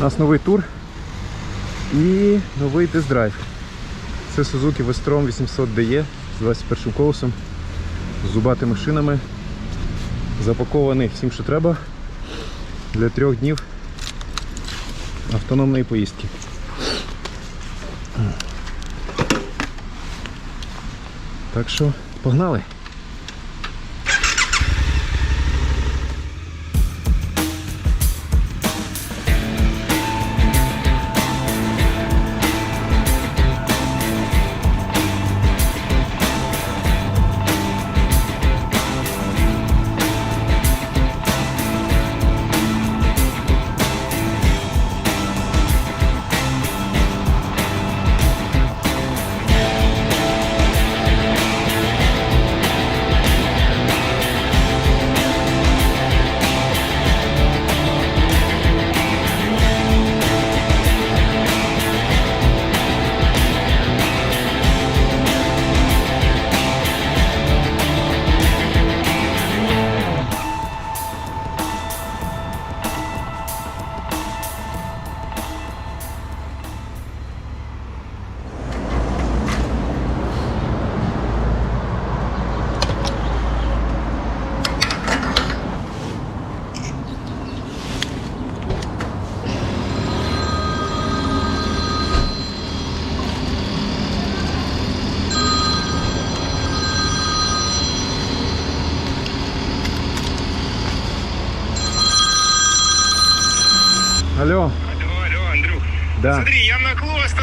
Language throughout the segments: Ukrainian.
У нас новий тур і новий тест-драйв. Це Suzuki Vestrom 800 DE з 21 колесом, з зубатими шинами. Запакований всім, що треба для трьох днів автономної поїздки. Так що погнали!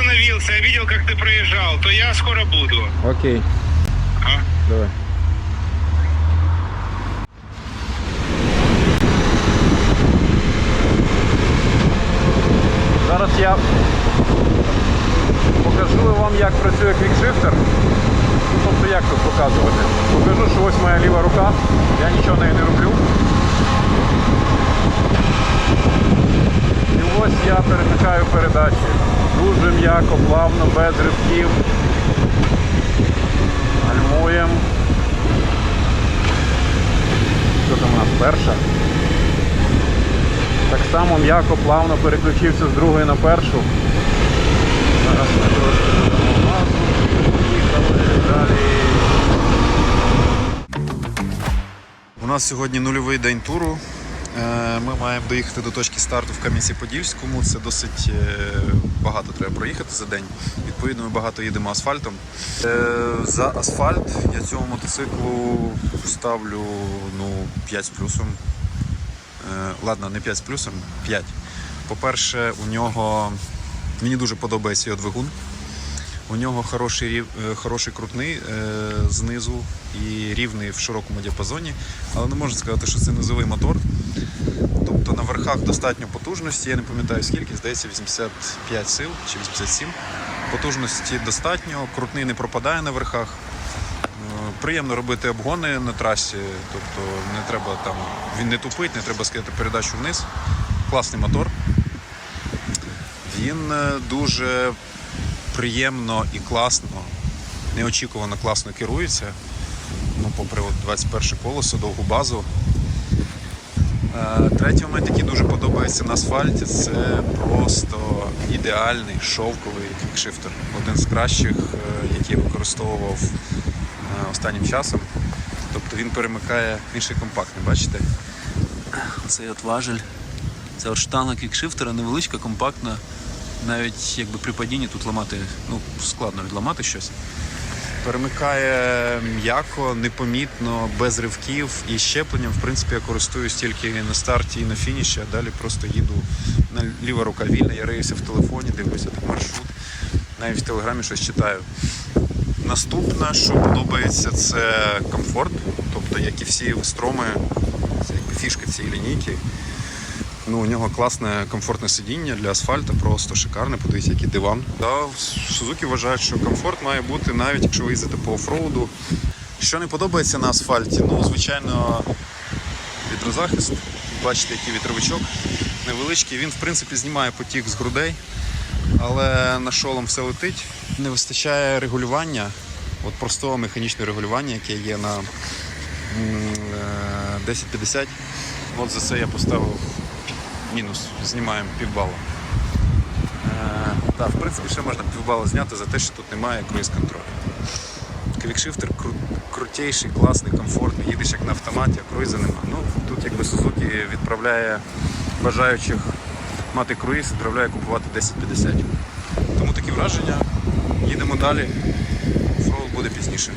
остановился, я видел, как ты проезжал, то я скоро буду. окей, А? давай. Зараз я покажу вам, як працює квікшифтер. Ну, Тобто як тут показувати. Покажу, що ось моя ліва рука, я нічого нею не роблю. Я перемикаю передачі. Дуже м'яко, плавно, без ривків. Гальмуємо. Що там у нас перша? Так само м'яко, плавно переключився з другої на першу. Зараз ми трошки додамо газу. Поїхали далі. У нас сьогодні нульовий день туру. Е, Ми маємо доїхати до точки старту в Кам'янці-Подільському. Це досить е, багато треба проїхати за день. Відповідно, ми багато їдемо асфальтом. Е, За асфальт я цьому мотоциклу ставлю ну, 5 з плюсом. Ладно, не 5 з плюсом, 5. По-перше, у нього мені дуже подобається його двигун. У нього хороший, хороший крутний знизу і рівний в широкому діапазоні, але не можна сказати, що це низовий мотор. Верхах достатньо потужності, я не пам'ятаю скільки, здається, 85 сил чи 87. Потужності достатньо, крутний не пропадає на верхах. Е, Приємно робити обгони на трасі, тобто не треба там, він не тупить, не треба скидати передачу вниз. Класний мотор. Він е, дуже приємно і класно, неочікувано класно керується. Ну, попри от 21 колесо, довгу базу. Е, Третій момент, який дуже подобається на асфальті, це просто ідеальний шовковий квікшифтер. Один з кращих, е, який я використовував е, останнім часом. Тобто він перемикає він ще й компактний, бачите? Цей от важель. Це от штанга кікшифтера невеличка, компактна. Навіть якби при падінні тут ламати, ну, складно відламати щось. Перемикає м'яко, непомітно, без ривків і щепленням. В принципі, я користуюсь тільки на старті і на фініші, а далі просто їду на ліва рука вільна, я риюся в телефоні, дивлюся там маршрут, навіть в телеграмі щось читаю. Наступне, що подобається, це комфорт. Тобто, як і всі строми, це фішка цієї лінійки. Ну, у нього класне комфортне сидіння для асфальту, просто шикарне. Подивіться, який диван. Да, Сузуки вважають, що комфорт має бути навіть якщо ви їздите по офроуду. Що не подобається на асфальті, ну, звичайно, вітрозахист. Бачите, який вітровичок невеличкий. Він, в принципі, знімає потік з грудей, але на шолом все летить. Не вистачає регулювання, от простого механічного регулювання, яке є на м, е, 1050. От за це я поставив мінус, знімаємо півбала. Так, в принципі, ще можна півбала зняти за те, що тут немає круїз-контролю. Квікшифтер кру- крутейший, класний, комфортний, їдеш як на автоматі, а круїза нема. Ну, тут якби Suzuki відправляє бажаючих мати круїз, відправляє купувати 1050. Тому такі враження. Їдемо далі. Фроуд буде пізніше.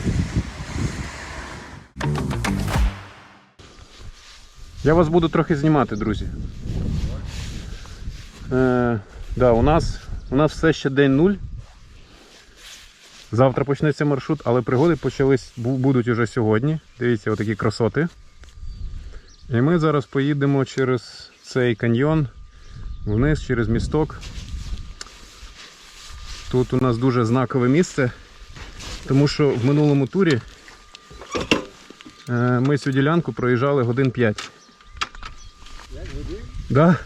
Я вас буду трохи знімати, друзі. Е, да, у нас, у нас все ще день нуль. Завтра почнеться маршрут, але пригоди почались, будуть уже сьогодні. Дивіться, отакі красоти. І ми зараз поїдемо через цей каньйон вниз через місток. Тут у нас дуже знакове місце, тому що в минулому турі е, ми цю ділянку проїжджали годин 5. Да?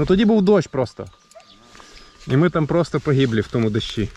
Ну тоді був дощ просто. І ми там просто погиблі в тому дощі.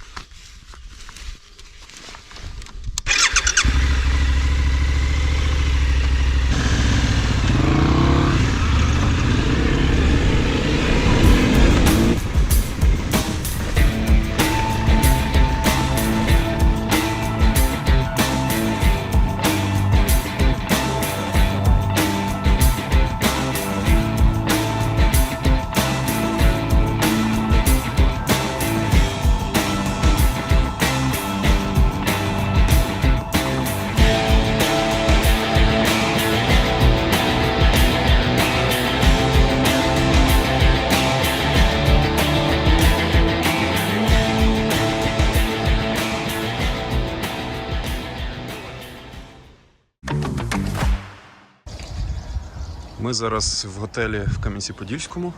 Ми зараз в готелі в Кам'янці-Подільському.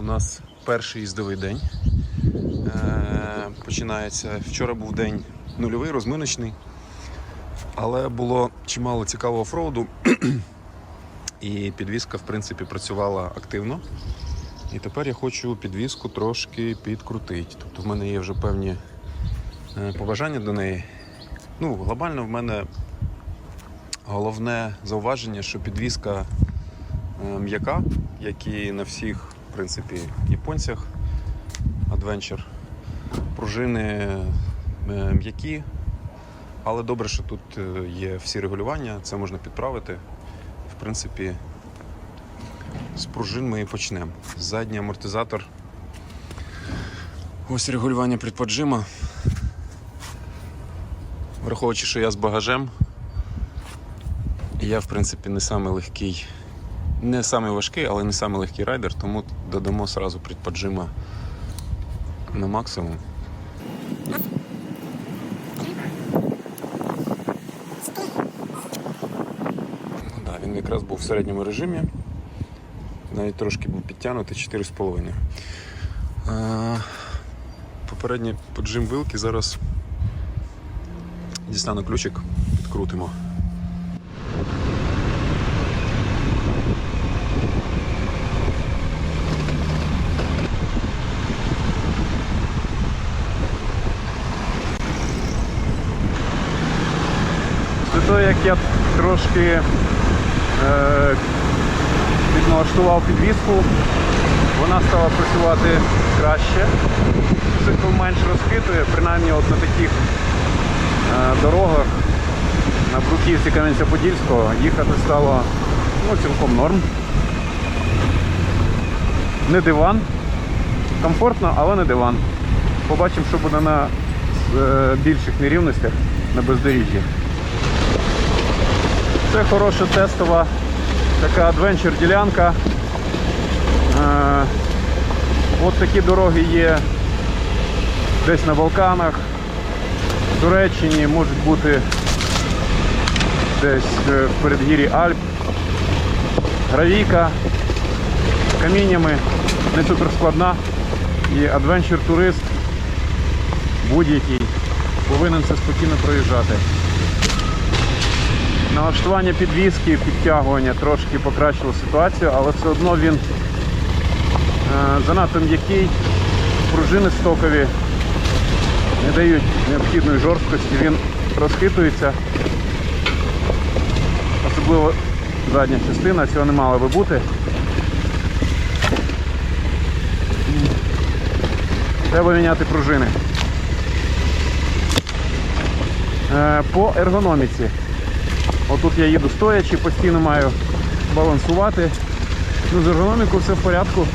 У нас перший їздовий день. Е, починається. Вчора був день нульовий, розминочний. Але було чимало цікавого офроуду. І підвізка, в принципі, працювала активно. І тепер я хочу підвізку трошки підкрутити. Тобто в мене є вже певні е, побажання до неї. Ну, глобально в мене Головне зауваження, що підвізка е, м'яка, як і на всіх, в принципі, японцях Adventure. Пружини е, м'які, але добре, що тут е, є всі регулювання, це можна підправити. В принципі, з пружин ми і почнемо. Задній амортизатор. Ось регулювання підподжима. Враховуючи, що я з багажем, я, в принципі, не самий легкий, не самий важкий, але не самий легкий райдер, тому додамо сразу предподжима на максимум. Ну Да, він якраз був в середньому режимі. Навіть трошки був підтягнутий 4,5. А, Попередній поджим вилки зараз дістану ключик, підкрутимо. Я трошки е, підналаштував підвіску, вона стала працювати краще, цикл менш розхитує, принаймні от на таких е, дорогах на Бруківці Кам'янця-Подільського їхати стало ну, цілком норм. Не диван. Комфортно, але не диван. Побачимо, що буде на е, більших нерівностях на бездоріжжі. Це хороша тестова така адвенчер ділянка. Е, от такі дороги є десь на Балканах, в Туреччині, можуть бути десь е, в передгір'ї Альп, гравійка каміннями, не суперскладна. І адвенчер-турист будь-який повинен це спокійно проїжджати. Налаштування підвіски, підтягування трошки покращило ситуацію, але все одно він е, занадто м'який, пружини стокові не дають необхідної жорсткості, він розхитується. Особливо задня частина, цього не мало би бути. Треба міняти пружини. Е, По ергономіці. Отут я їду стоячи, постійно маю балансувати. Ну, з ергономікою все в порядку.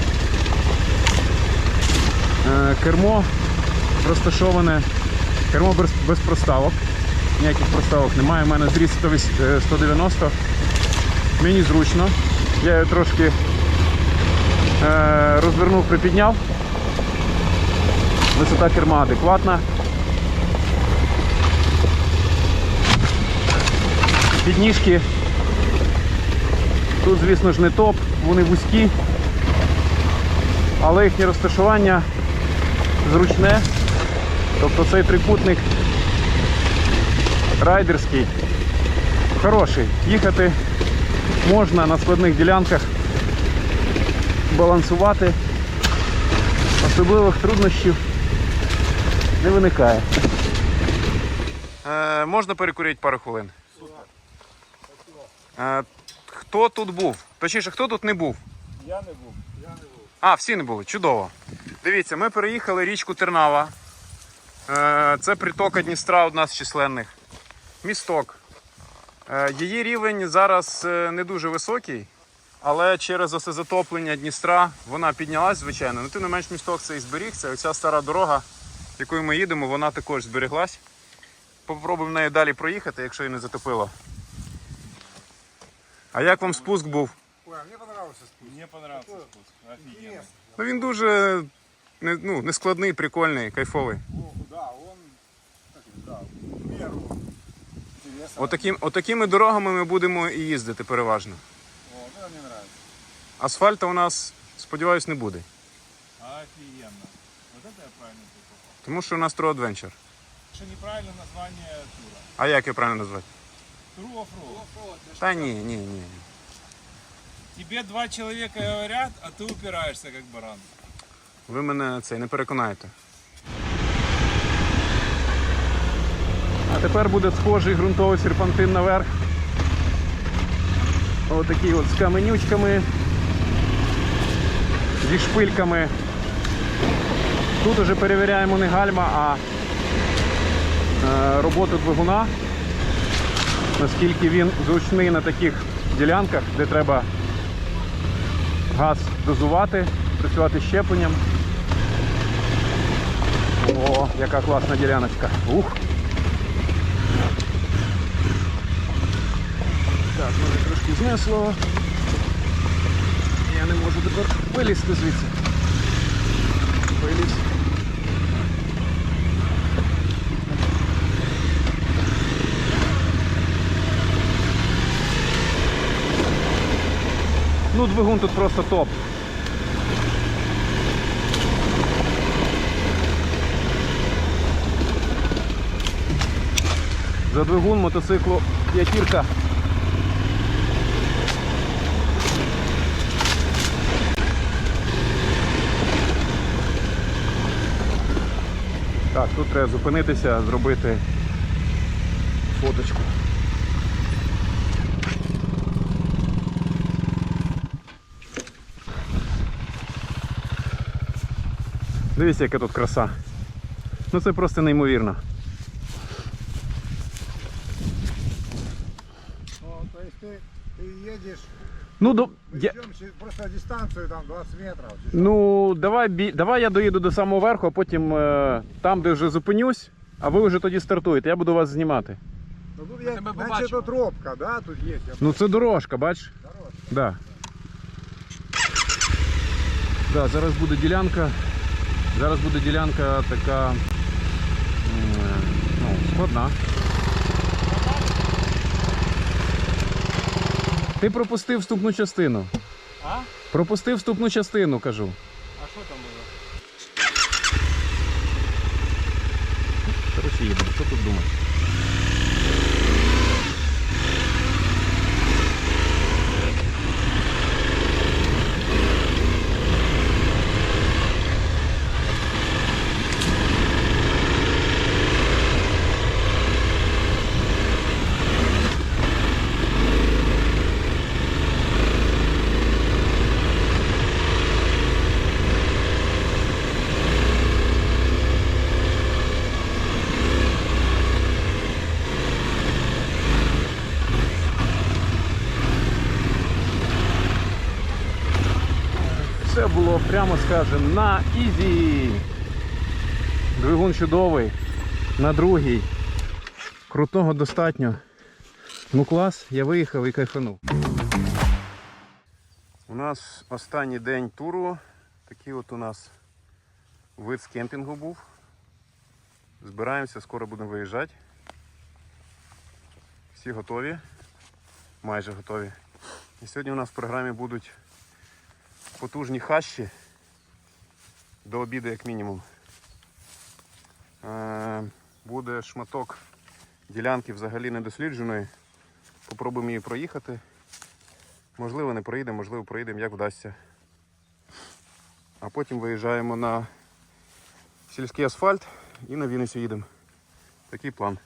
Е, Кермо розташоване. Кермо без, без проставок. Ніяких проставок немає. У мене зріст 108 е, 190. Мені зручно. Я його трошки е, розвернув, припідняв. Висота керма адекватна. Підніжки. Тут, звісно ж, не топ, вони вузькі, але їхнє розташування зручне. Тобто цей трикутник райдерський, хороший. Їхати можна на складних ділянках, балансувати. Особливих труднощів не виникає. Е, можна перекурити пару хвилин? Е, хто тут був? Точніше, хто тут не був? Я не був. Я не був. А, всі не були. Чудово. Дивіться, ми переїхали річку Тернава. Е, Це притока Дністра одна з численних. Місток. Е, Її рівень зараз не дуже високий, але через оце затоплення Дністра вона піднялась, звичайно. Ну, тим не менш місток цей зберігся. Оця стара дорога, якою ми їдемо, вона також збереглась. Попробуємо нею далі проїхати, якщо її не затопило. А як вам спуск був? Ой, а мне понравился спуск. Мне понравился спуск. Офигенно. Ну він дуже не, ну, нескладний, прикольний, кайфовий. О, да, он как это, да, в меру интересно. Отаким, отакими дорогами ми будемо і їздити переважно. О, вот это мне нравится. Асфальта у нас, сподіваюсь, не буде. Офигенно. Вот это я правильно попал. Тому що у нас True Adventure. Что неправильно название тура. А як його правильно назвати? True offroad. Та ні, ні, ні. Тебе два человека говорят, а ты упираешься как баран. Ви мене це не переконаєте. А тепер буде схожий ґрунтовий серпантин наверх. Отакий от з каменючками, зі шпильками. Тут уже перевіряємо не гальма, а е, роботу двигуна. Наскільки він зручний на таких ділянках, де треба газ дозувати, працювати щепленням. О, яка класна діляночка. Ух. Так, мене трошки знесло. Я не можу тепер вилізти звідси. Виліз. Ну, двигун тут просто топ. За двигун мотоциклу п'ятірка. Так, тут треба зупинитися, зробити фоточку. Дивіться, яка тут краса. Ну це просто неймовірно. Ну, то есть Ну, до... я... причем через- просто дистанцию там 20 метров. чи що? ну давай, бі... давай я доїду до самого верху, а потім е... там, де вже зупинюсь, а ви вже тоді стартуєте, я буду вас знімати. Ну, тут я, тебе побачимо. тут робка, да, тут есть. Я Ну це дорожка, бачиш? Дорожка. Да. Да, зараз буде ділянка. Зараз буде ділянка така ну, складна. Ти пропустив вступну частину. А? Пропустив вступну частину, кажу. А що там було? Коротше, їдемо. Що тут думати? Прямо скажемо, на ізі. Двигун чудовий. На другий. Крутого достатньо. Ну клас, я виїхав і кайфанув. У нас останній день туру. Такий от у нас вид з кемпінгу був. Збираємося, скоро будемо виїжджати. Всі готові. Майже готові. І сьогодні у нас в програмі будуть потужні хащі. До обіду як мінімум. Е, Буде шматок ділянки взагалі недослідженої. Попробуємо її проїхати. Можливо, не проїдемо, можливо, проїдемо, як вдасться. А потім виїжджаємо на сільський асфальт і на Вінницю їдемо. Такий план.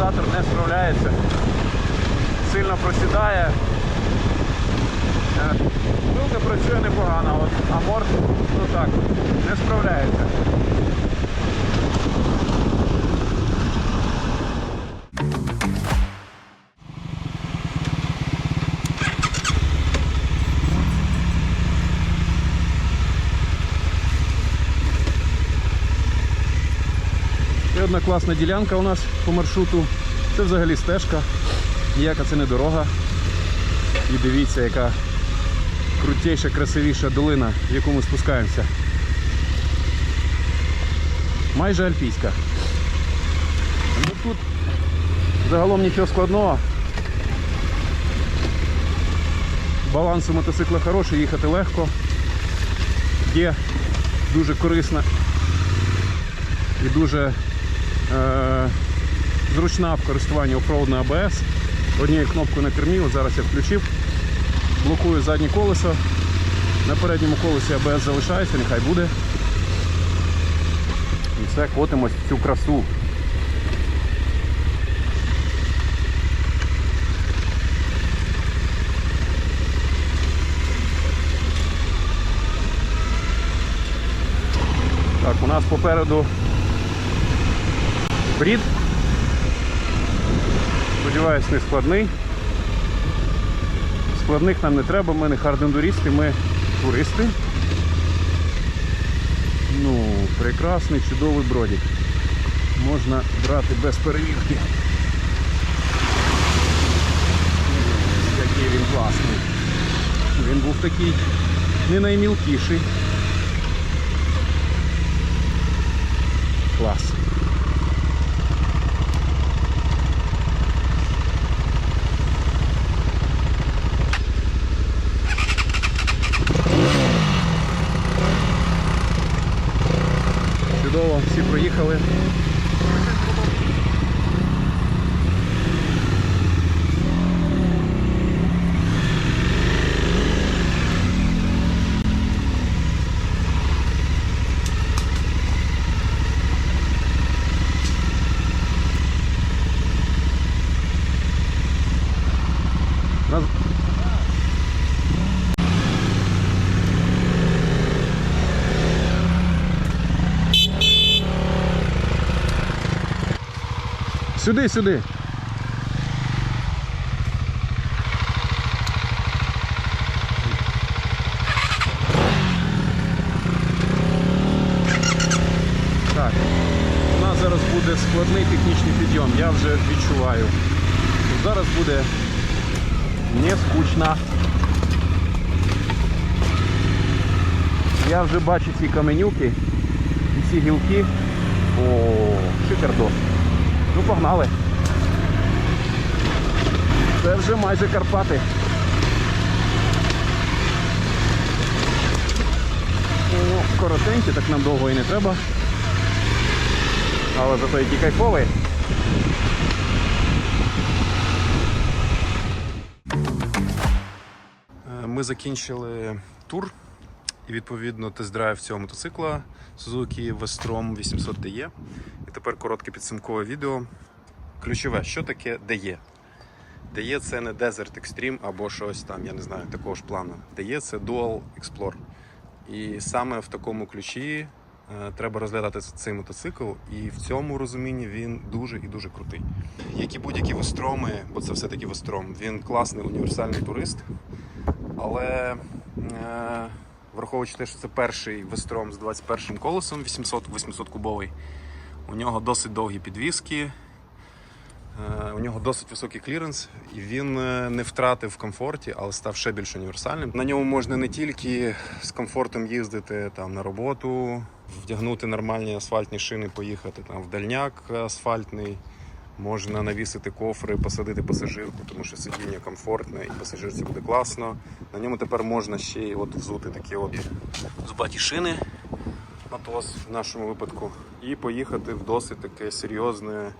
Амортизатор не справляється, сильно просідає. Е, Вилка працює непогано, а аморт ну так, не справляється. Одна класна ділянка у нас по маршруту. Це взагалі стежка. Ніяка це не дорога. І дивіться, яка крутіша, красивіша долина, в яку ми спускаємося. Майже альпійська. Ну, тут загалом нічого складного. Баланс у мотоцикла хороший, їхати легко. Є дуже корисна і дуже зручна в користуванні оффроудна АБС. Однією кнопкою на кермі, от зараз я включив блокую заднє колесо. На передньому колесі АБС залишається, нехай буде. І все, котимось в цю красу. Так, у нас попереду брід. Сподіваюсь, не складний. Складних нам не треба, ми не хардендурісти, ми туристи. Ну, прекрасний, чудовий бродік. Можна брати без перевірки. Який він класний. Він був такий не наймілкіший. Клас. Чудово, всі Сюди, сюди. Так, у нас зараз буде складний технічний підйом, я вже відчуваю. Зараз буде не скучно. Я вже бачу ці каменюки і ці гілки. О, шикардос. Ну погнали. Це вже майже Карпати. О, коротенькі, так нам довго і не треба. Але зато який кайфовий. Е, Ми закінчили тур і відповідно тест-драйв цього мотоцикла Suzuki Vestrom 800 DE. Тепер коротке підсумкове відео. Ключове, що таке DE? DE це не Desert Extreme або щось там, я не знаю, такого ж плану. DE це Dual Explorer. І саме в такому ключі е, треба розглядати цей мотоцикл, і в цьому розумінні він дуже і дуже крутий. Як і будь-які вестроми, бо це все-таки вестром, він класний універсальний турист. Але е, враховуючи те, що це перший вестром з 21 колесом 800 800 кубовий, у нього досить довгі підвіски, е, у нього досить високий кліренс, і він е, не втратив в комфорті, але став ще більш універсальним. На ньому можна не тільки з комфортом їздити там, на роботу, вдягнути нормальні асфальтні шини, поїхати там, в дальняк асфальтний. Можна навісити кофри, посадити пасажирку, тому що сидіння комфортне і пасажирці буде класно. На ньому тепер можна ще й от взути такі от зубаті шини, матос в нашому випадку, і поїхати в досить таке серйозне,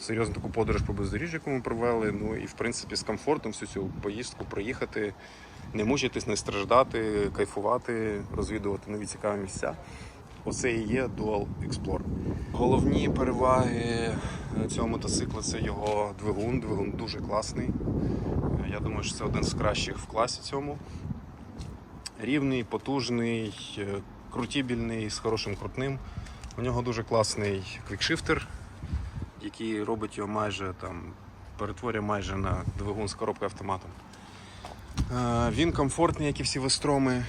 серйозну таку подорож по бездоріжжю, яку ми провели. Ну і в принципі з комфортом всю цю поїздку проїхати, не мучитись, не страждати, кайфувати, розвідувати нові цікаві місця. Оце і є Dual Explorer. Головні переваги цього мотоцикла це його двигун. Двигун дуже класний. Я думаю, що це один з кращих в класі цьому. Рівний, потужний, е, крутібільний, з хорошим крутним. У нього дуже класний квікшифтер, який робить його майже там, перетворює майже на двигун з коробкою автоматом. Е, Він комфортний, як і всі вестроми.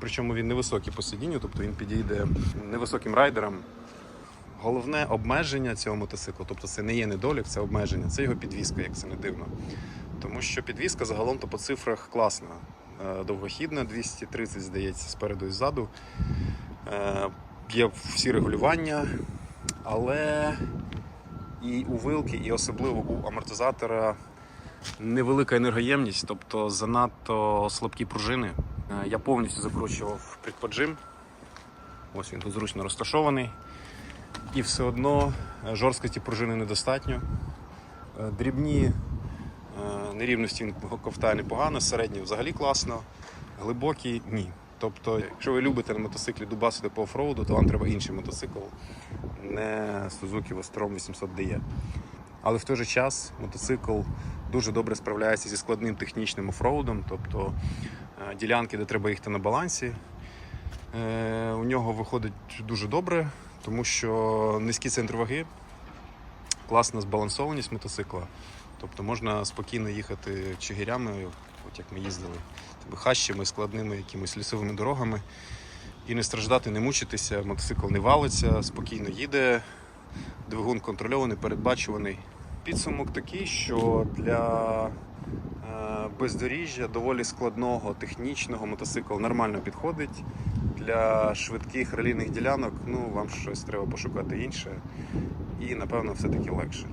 Причому він невисокий по сидінню, тобто він підійде невисоким райдерам. Головне обмеження цього мотоциклу, тобто це не є недолік, це обмеження, це його підвізка, як це не дивно. Тому що підвізка загалом то по цифрах класна. Е, Довгохідна, 230, здається, спереду і ззаду. Е, Є всі регулювання, але і у вилки, і особливо у амортизатора невелика енергоємність, тобто занадто слабкі пружини. Е, Я повністю закручував предподжим. Ось він тут зручно розташований. І все одно жорсткості пружини недостатньо. Дрібні нерівності він ковтає непогано, середні взагалі класно, глибокі ні. Тобто, якщо ви любите на мотоциклі дубасити по офроуду, то вам треба інший мотоцикл, не Suzuki Vestrom 800 DE. Але в той же час мотоцикл дуже добре справляється зі складним технічним офроудом, тобто е, ділянки, де треба їхати на балансі. Е, У нього виходить дуже добре, тому що низький центр ваги, класна збалансованість мотоцикла. Тобто можна спокійно їхати чигирями, от як ми їздили, тобто хащами, складними якимись лісовими дорогами. І не страждати, не мучитися, мотоцикл не валиться, спокійно їде, двигун контрольований, передбачуваний. Підсумок такий, що для е, бездоріжжя доволі складного технічного мотоцикл нормально підходить. Для швидких релійних ділянок ну, вам щось треба пошукати інше. І напевно все-таки легше.